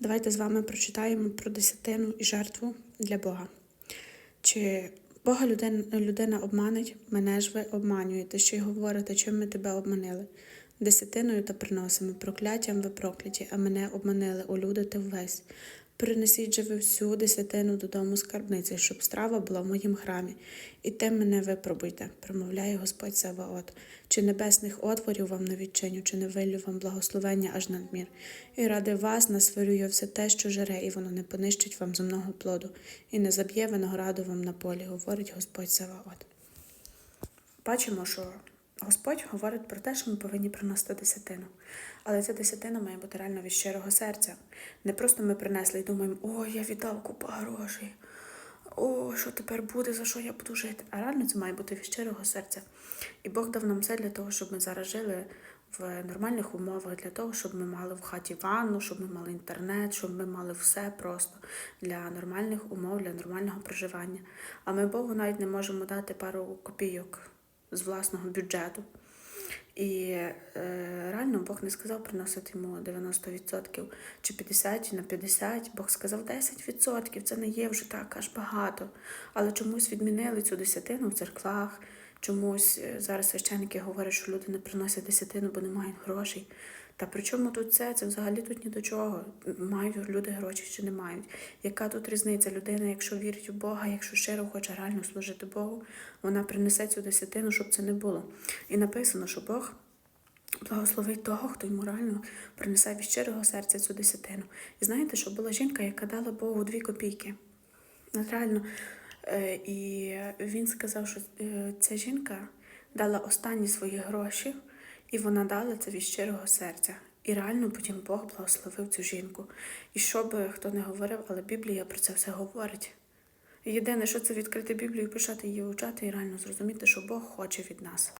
Давайте з вами прочитаємо про десятину і жертву для Бога. Чи Бога людина, людина обманить, мене ж ви обманюєте, що й говорите, чим ми тебе обманили. Десятиною та приносимо, прокляттям ви прокляті, а мене обманили, олюдите ввесь. Принесіть же ви всю десятину додому скарбниці, щоб страва була в моїм храмі, і тим мене випробуйте, промовляє Господь Саваот. Чи небесних отворів вам не відчиню, чи не вилю вам благословення аж надмір. І ради вас насвирю я все те, що жере, і воно не понищить вам земного плоду, і не заб'є винограду вам на полі, говорить Господь Саваот. Бачимо, що Господь говорить про те, що ми повинні приносити десятину. Але ця десятина має бути реально від щирого серця. Не просто ми принесли і думаємо, о, я віддав купу грошей, о, що тепер буде, за що я буду жити. А реально це має бути від щирого серця. І Бог дав нам все для того, щоб ми зараз жили в нормальних умовах, для того, щоб ми мали в хаті ванну, щоб ми мали інтернет, щоб ми мали все просто для нормальних умов, для нормального проживання. А ми Богу навіть не можемо дати пару копійок з власного бюджету. І е, реально Бог не сказав приносити йому 90% чи 50% на 50, Бог сказав 10%. Це не є вже так аж багато. Але чомусь відмінили цю десятину в церквах. Чомусь е, зараз священники говорять, що люди не приносять десятину, бо не мають грошей. Та при чому тут це? Це взагалі тут ні до чого. Мають люди гроші чи не мають. Яка тут різниця? Людина, якщо вірить у Бога, якщо щиро хоче реально служити Богу, вона принесе цю десятину, щоб це не було. І написано, що Бог благословить того, хто йому реально принесе від щирого серця цю десятину. І знаєте, що була жінка, яка дала Богу дві копійки. От Реально. Е, І він сказав, що е, ця жінка дала останні свої гроші, і вона дала це від щирого серця. І реально потім Бог благословив цю жінку. І що би хто не говорив, але Біблія про це все говорить. Єдине, що це відкрити Біблію, почати її вивчати і реально зрозуміти, що Бог хоче від нас.